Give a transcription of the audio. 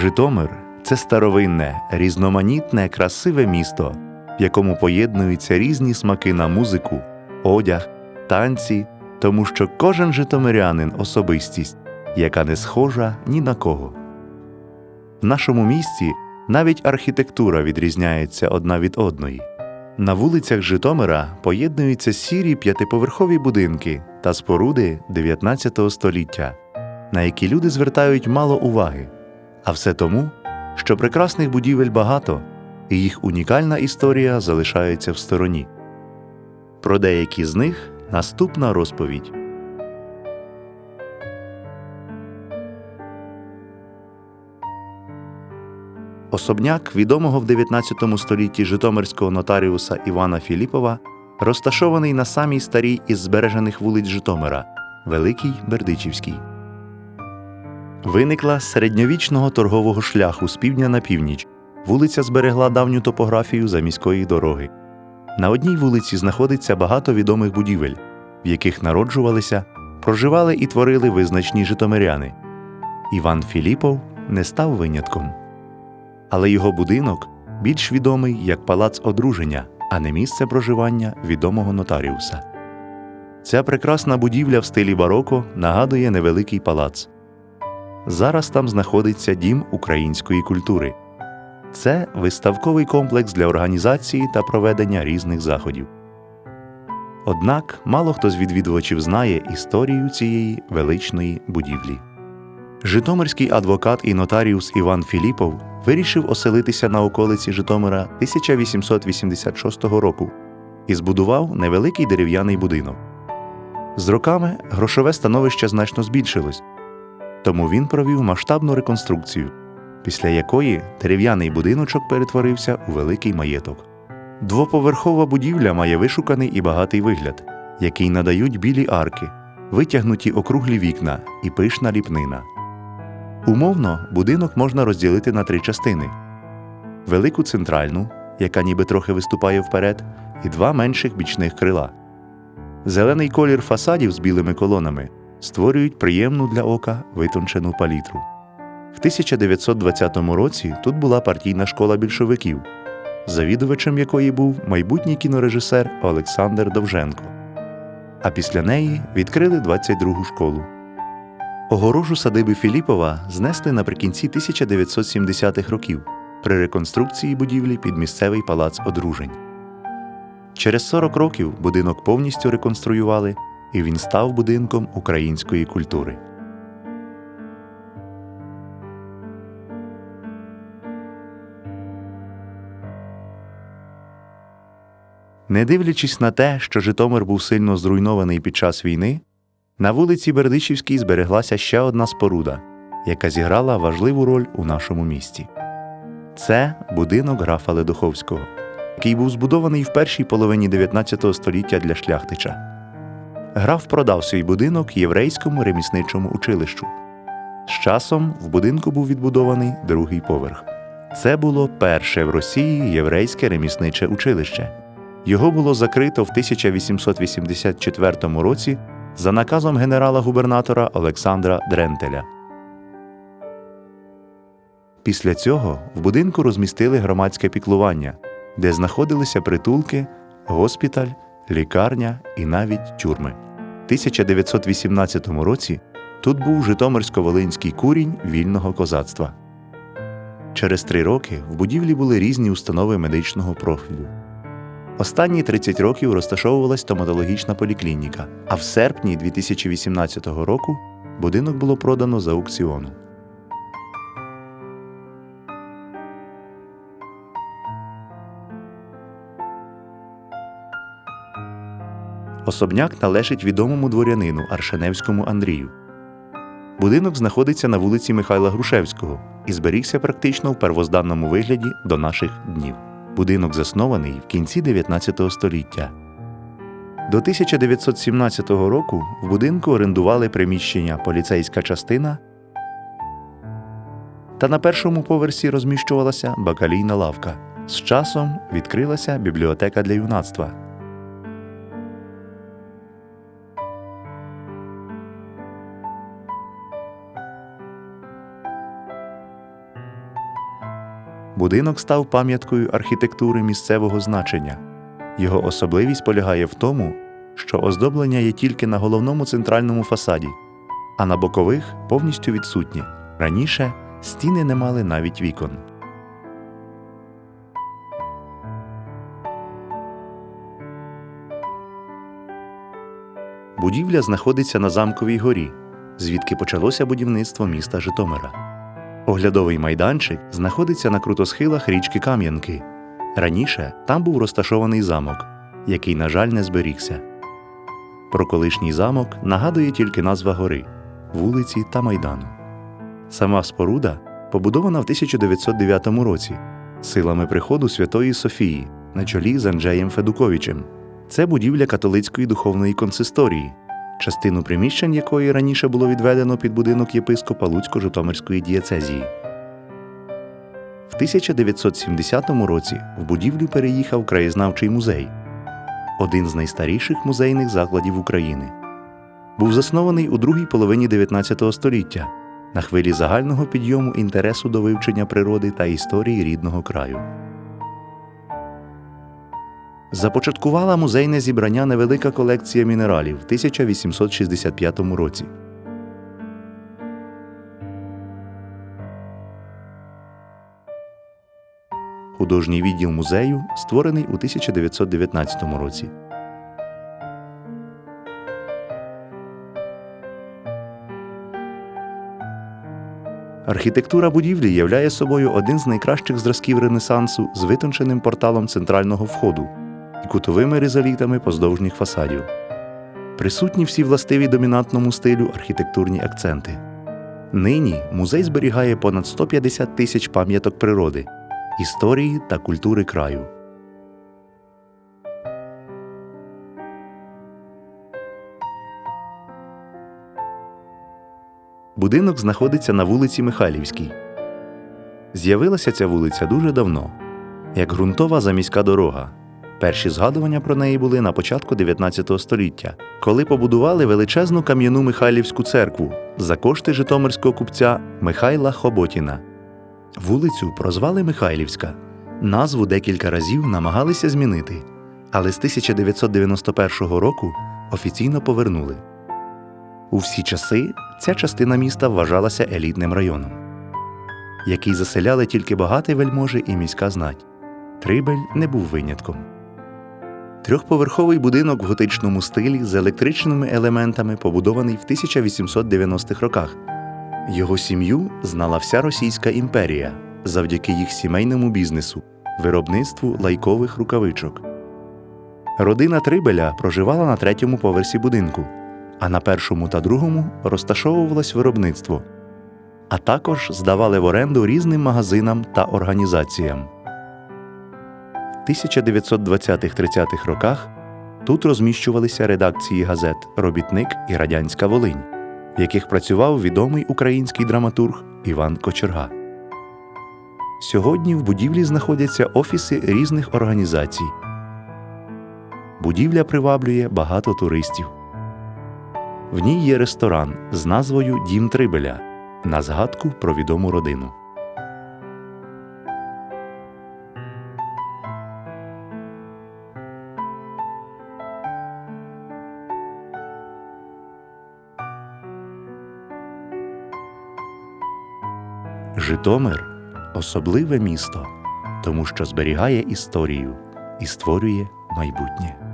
Житомир це старовинне, різноманітне, красиве місто, в якому поєднуються різні смаки на музику, одяг, танці, тому що кожен житомирянин особистість, яка не схожа ні на кого. В нашому місті навіть архітектура відрізняється одна від одної. На вулицях Житомира поєднуються сірі п'ятиповерхові будинки та споруди 19 століття, на які люди звертають мало уваги. А все тому, що прекрасних будівель багато, і їх унікальна історія залишається в стороні. Про деякі з них наступна розповідь. Особняк відомого в 19 столітті житомирського нотаріуса Івана Філіпова розташований на самій старій із збережених вулиць Житомира Великий Бердичівський. Виникла з середньовічного торгового шляху з півдня на північ. Вулиця зберегла давню топографію заміської дороги. На одній вулиці знаходиться багато відомих будівель, в яких народжувалися, проживали і творили визначні житомиряни. Іван Філіпов не став винятком. Але його будинок більш відомий як палац одруження, а не місце проживання відомого нотаріуса. Ця прекрасна будівля в стилі бароко нагадує невеликий палац. Зараз там знаходиться дім української культури. Це виставковий комплекс для організації та проведення різних заходів. Однак мало хто з відвідувачів знає історію цієї величної будівлі. Житомирський адвокат і нотаріус Іван Філіпов вирішив оселитися на околиці Житомира 1886 року і збудував невеликий дерев'яний будинок. З роками грошове становище значно збільшилось, тому він провів масштабну реконструкцію, після якої дерев'яний будиночок перетворився у великий маєток. Двоповерхова будівля має вишуканий і багатий вигляд, який надають білі арки, витягнуті округлі вікна і пишна ліпнина. Умовно, будинок можна розділити на три частини: велику центральну, яка ніби трохи виступає вперед, і два менших бічних крила. Зелений колір фасадів з білими колонами створюють приємну для ока витончену палітру. В 1920 році тут була партійна школа більшовиків, завідувачем якої був майбутній кінорежисер Олександр Довженко. А після неї відкрили 22-гу школу. Огорожу садиби Філіпова знесли наприкінці 1970-х років при реконструкції будівлі під місцевий палац одружень. Через 40 років будинок повністю реконструювали, і він став будинком української культури. Не дивлячись на те, що Житомир був сильно зруйнований під час війни, на вулиці Бердичівській збереглася ще одна споруда, яка зіграла важливу роль у нашому місті. Це будинок графа Ледоховського, який був збудований в першій половині 19 століття для шляхтича. Граф продав свій будинок єврейському ремісничому училищу. З часом в будинку був відбудований другий поверх. Це було перше в Росії єврейське ремісниче училище. Його було закрито в 1884 році за наказом генерала-губернатора Олександра Дрентеля. Після цього в будинку розмістили громадське піклування, де знаходилися притулки, госпіталь, лікарня і навіть тюрми. В 1918 році тут був Житомирсько-Волинський курінь вільного козацтва. Через три роки в будівлі були різні установи медичного профілю. Останні 30 років розташовувалась стоматологічна поліклініка, а в серпні 2018 року будинок було продано за аукціону. Особняк належить відомому дворянину Аршеневському Андрію. Будинок знаходиться на вулиці Михайла Грушевського і зберігся практично в первозданному вигляді до наших днів. Будинок заснований в кінці 19 століття. До 1917 року в будинку орендували приміщення поліцейська частина, та на першому поверсі розміщувалася бакалійна лавка. З часом відкрилася бібліотека для юнацтва. Будинок став пам'яткою архітектури місцевого значення. Його особливість полягає в тому, що оздоблення є тільки на головному центральному фасаді, а на бокових повністю відсутні. Раніше стіни не мали навіть вікон. Будівля знаходиться на замковій горі, звідки почалося будівництво міста Житомира. Оглядовий майданчик знаходиться на крутосхилах річки Кам'янки. Раніше там був розташований замок, який, на жаль, не зберігся. Про колишній замок нагадує тільки назва гори, вулиці та майдану. Сама споруда побудована в 1909 році силами приходу Святої Софії на чолі з Анджеєм Федуковичем. Це будівля католицької духовної консисторії, частину приміщень якої раніше було відведено під будинок єпископа Луцько-Житомирської дієцезії. В 1970 році в будівлю переїхав краєзнавчий музей, один з найстаріших музейних закладів України. Був заснований у другій половині 19 століття на хвилі загального підйому інтересу до вивчення природи та історії рідного краю. Започаткувала музейне зібрання невелика колекція мінералів в 1865 році. Художній відділ музею створений у 1919 році. Архітектура будівлі являє собою один з найкращих зразків Ренесансу з витонченим порталом центрального входу кутовими ризалітами поздовжніх фасадів. Присутні всі властиві домінантному стилю архітектурні акценти. Нині музей зберігає понад 150 тисяч пам'яток природи, історії та культури краю. Будинок знаходиться на вулиці Михайлівській. З'явилася ця вулиця дуже давно, як ґрунтова заміська дорога. Перші згадування про неї були на початку 19 століття, коли побудували величезну кам'яну Михайлівську церкву за кошти житомирського купця Михайла Хоботіна. Вулицю прозвали Михайлівська. Назву декілька разів намагалися змінити, але з 1991 року офіційно повернули. У всі часи ця частина міста вважалася елітним районом, який заселяли тільки багаті вельможі і міська знать. Трибель не був винятком. Трьохповерховий будинок в готичному стилі з електричними елементами побудований в 1890-х роках. Його сім'ю знала вся Російська імперія завдяки їх сімейному бізнесу, виробництву лайкових рукавичок. Родина Трибеля проживала на третьому поверсі будинку, а на першому та другому розташовувалось виробництво, а також здавали в оренду різним магазинам та організаціям. 1920-30-х роках тут розміщувалися редакції газет Робітник і Радянська Волинь, в яких працював відомий український драматург Іван Кочерга. Сьогодні в будівлі знаходяться офіси різних організацій. Будівля приваблює багато туристів. В ній є ресторан з назвою Дім Трибеля на згадку про відому родину. Житомир особливе місто, тому що зберігає історію і створює майбутнє.